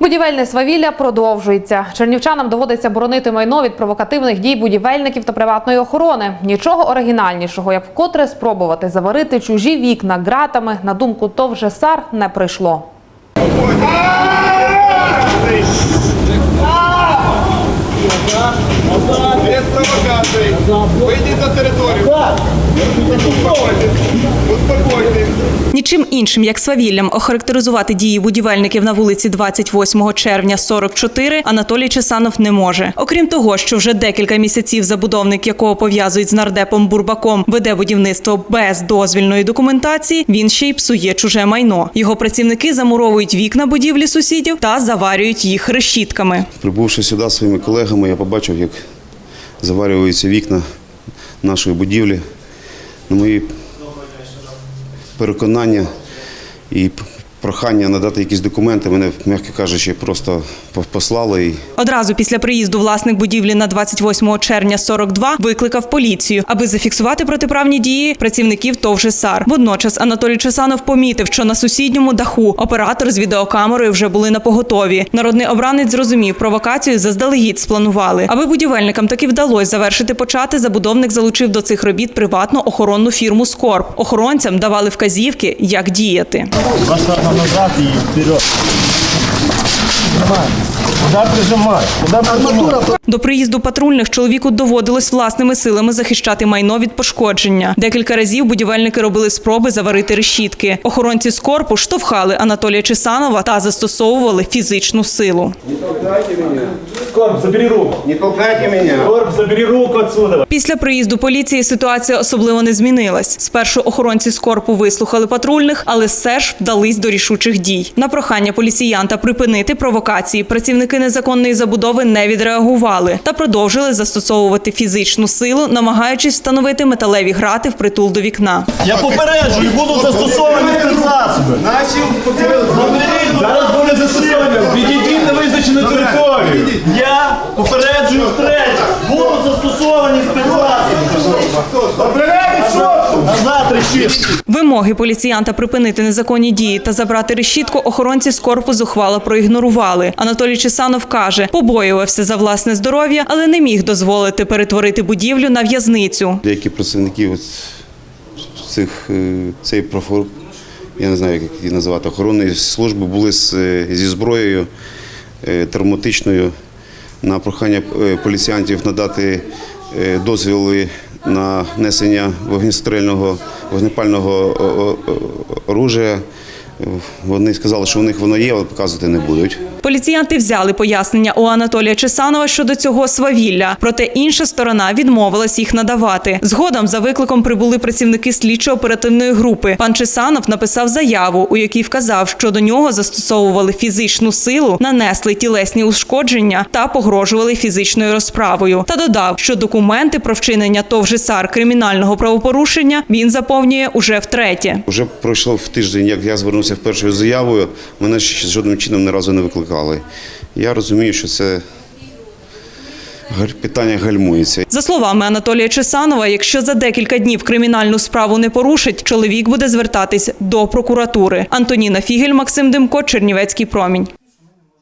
Будівельне свавілля продовжується. Чернівчанам доводиться боронити майно від провокативних дій будівельників та приватної охорони. Нічого оригінальнішого, як вкотре спробувати заварити чужі вікна ґратами, на думку Товжесар не прийшло. Без провокацій. Вийдіть на територію. Успокойтесь. Нічим іншим, як свавіллям, охарактеризувати дії будівельників на вулиці 28 червня 44 Анатолій Чесанов не може. Окрім того, що вже декілька місяців забудовник, якого пов'язують з нардепом Бурбаком, веде будівництво без дозвільної документації, він ще й псує чуже майно. Його працівники замуровують вікна будівлі сусідів та заварюють їх решітками. Прибувши сюди своїми колегами, я побачив, як заварюються вікна нашої будівлі. На мої переконання і прохання надати якісь документи, мене, м'яко кажучи, просто послали. І Одразу після приїзду власник будівлі на 28 червня 42 викликав поліцію, аби зафіксувати протиправні дії працівників ТОВ «ЖЕСАР». Водночас Анатолій Чесанов помітив, що на сусідньому даху оператор з відеокамерою вже були на поготові. Народний обранець зрозумів, провокацію заздалегідь спланували. Аби будівельникам таки вдалося завершити почати, забудовник залучив до цих робіт приватну охоронну фірму Скорб. Охоронцям давали вказівки, як діяти. non sono usati però... Domani. Вперед. Куда прижимать? Куда? До приїзду патрульних чоловіку доводилось власними силами захищати майно від пошкодження. Декілька разів будівельники робили спроби заварити решітки. Охоронці з корпу штовхали Анатолія Чесанова та застосовували фізичну силу. Корп, забери руку. не толкайте мене! Корп, забери руку отсюда. Після приїзду поліції ситуація особливо не змінилась. Спершу охоронці з корпу вислухали патрульних, але все ж вдались до рішучих дій. На прохання поліціянта припинити провокації працівники незаконної забудови не відреагували та продовжили застосовувати фізичну силу, намагаючись встановити металеві грати впритул до вікна. Я попереджую, будуть застосовані спецзасоби. Заберіть, зараз буде застосовані. Відійдіть на визначену територію. Я попереджую втретє. Будуть застосовані спецзасоби. Назад решітку. Вимоги поліціянта припинити незаконні дії та забрати решітку охоронці з корпусу хвало проігнорували. Анатолій Чесанов каже, побоювався за власне здоров'я, але не міг дозволити перетворити будівлю на в'язницю. Деякі працівники цих, е, цієї профор... я не знаю, як її називати, охоронної служби були з, е, зі зброєю е, травматичною на прохання поліціянтів надати е, дозвіли на несення вогнестрельного вогнепального оружия. Вони сказали, що у них воно є, але показувати не будуть. Поліціянти взяли пояснення у Анатолія Чесанова щодо цього свавілля, проте інша сторона відмовилась їх надавати. Згодом за викликом прибули працівники слідчо-оперативної групи. Пан Чесанов написав заяву, у якій вказав, що до нього застосовували фізичну силу, нанесли тілесні ушкодження та погрожували фізичною розправою. Та додав, що документи про вчинення ТОВ «ЖЕСАР» кримінального правопорушення він заповнює уже втретє. Вже пройшло в тиждень, як я звернувся першою заявою, мене жодним чином ні разу не викликали. Я розумію, що це питання гальмується. За словами Анатолія Чесанова, якщо за декілька днів кримінальну справу не порушить, чоловік буде звертатись до прокуратури. Антоніна Фігель, Максим Демко, Чернівецький промінь.